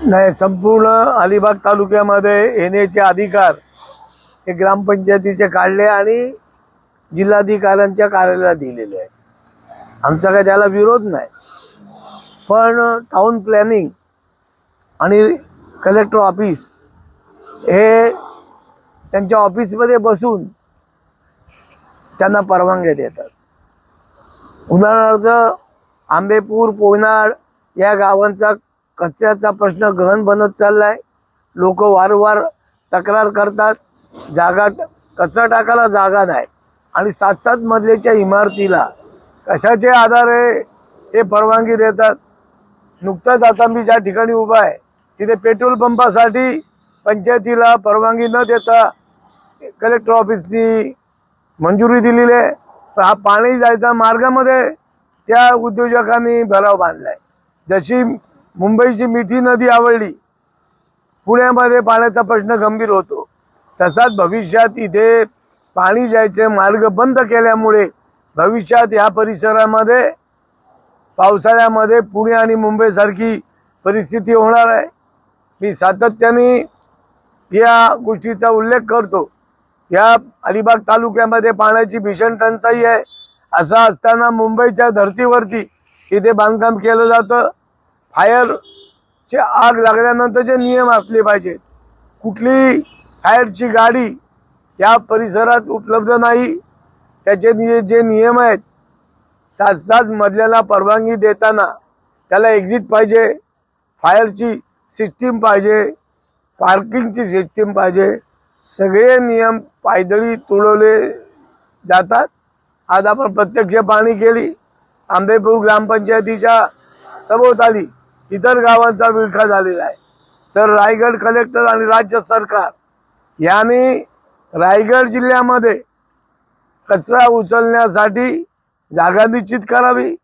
नाही संपूर्ण अलिबाग तालुक्यामध्ये येण्याचे अधिकार हे ग्रामपंचायतीचे काढले आणि जिल्हाधिकाऱ्यांच्या कार्यालयाला दिलेले आहे आमचा काय त्याला विरोध नाही. पण टाउन प्लॅनिंग आणि कलेक्टर ऑफिस हे त्यांच्या ऑफिसमध्ये बसून त्यांना परवानग्या देतात. उदाहरणार्थ आंबेपूर पोयनाड या गावांचा कचऱ्याचा प्रश्न गहन बनत चाललाय. लोक वारंवार तक्रार करतात. जागा कचरा टाकायला जागा नाही. आणि सात सात मजल्याच्या इमारतीला कशाचे आधारे हे परवानगी देतात? नुकताच आता मी ज्या ठिकाणी उभा आहे तिथे पेट्रोल पंपासाठी पंचायतीला परवानगी न देता कलेक्टर ऑफिसनी मंजुरी दिलेली आहे. पण हा पाणी जायचा मार्गामध्ये त्या उद्योजकांनी भराव बांधला आहे जशी मुंबईची मिठी नदी आवडली. पुण्यामध्ये पाण्याचा प्रश्न गंभीर होतो. तसाच भविष्यात इथे पाणी जायचे मार्ग बंद केल्यामुळे भविष्यात या परिसरामध्ये पावसाळ्यामध्ये पुणे आणि मुंबईसारखी परिस्थिती होणार आहे. मी सातत्याने या गोष्टीचा उल्लेख करतो. या अलिबाग तालुक्यामध्ये पाण्याची भीषण टंचाई आहे. असं असताना मुंबईच्या धर्तीवरती इथे बांधकाम केलं जातं. फायरचे आग लागल्यानंतरचे नियम असले पाहिजेत. कुठली फायरची गाडी या परिसरात उपलब्ध नाही. त्याचे नि जे नियम आहेत सात सात मधल्याला परवानगी देताना त्याला एक्झिट पाहिजे. फायरची सिस्टीम पाहिजे. पार्किंगची सिस्टीम पाहिजे. सगळे नियम पायदळी तुडवले जातात. आज आपण प्रत्यक्ष पाहणी केली. आंबेपूर ग्रामपंचायतीच्या सभोवताली इतर गावांचा विळखा झालेला आहे. तर रायगड कलेक्टर आणि राज्य सरकार यांनी रायगड जिल्ह्यामध्ये कचरा उचलण्यासाठी जागा निश्चित करावी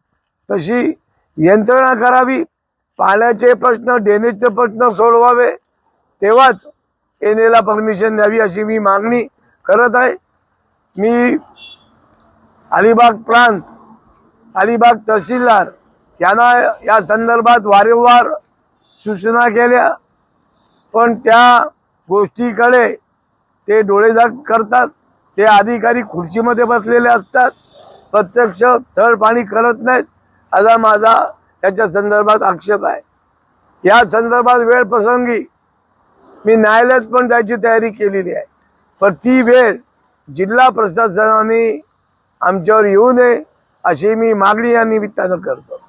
तशी यंत्रणा करावी पाण्याचे प्रश्न ड्रेनेजचे प्रश्न सोडवावे तेव्हाच एनेला परमिशन द्यावी अशी मी मागणी करत आहे. मी अलिबाग प्रांत अलिबाग तहसीलदार यांना या संदर्भात वारंवार सूचना केल्या पण त्या गोष्टीकडे ते डोळेझाक करतात. ते अधिकारी खुर्चीमध्ये बसलेले असतात. प्रत्यक्ष थळ पाणी करत नाहीत असा माझा त्याच्या संदर्भात आक्षेप आहे. या संदर्भात वेळ प्रसंगी मी न्यायालयात पण जायची तयारी केलेली आहे. पण ती वेळ जिल्हा प्रशासनाने आमच्यावर येऊ नये अशी मी मागणी या निमित्तानं करतो.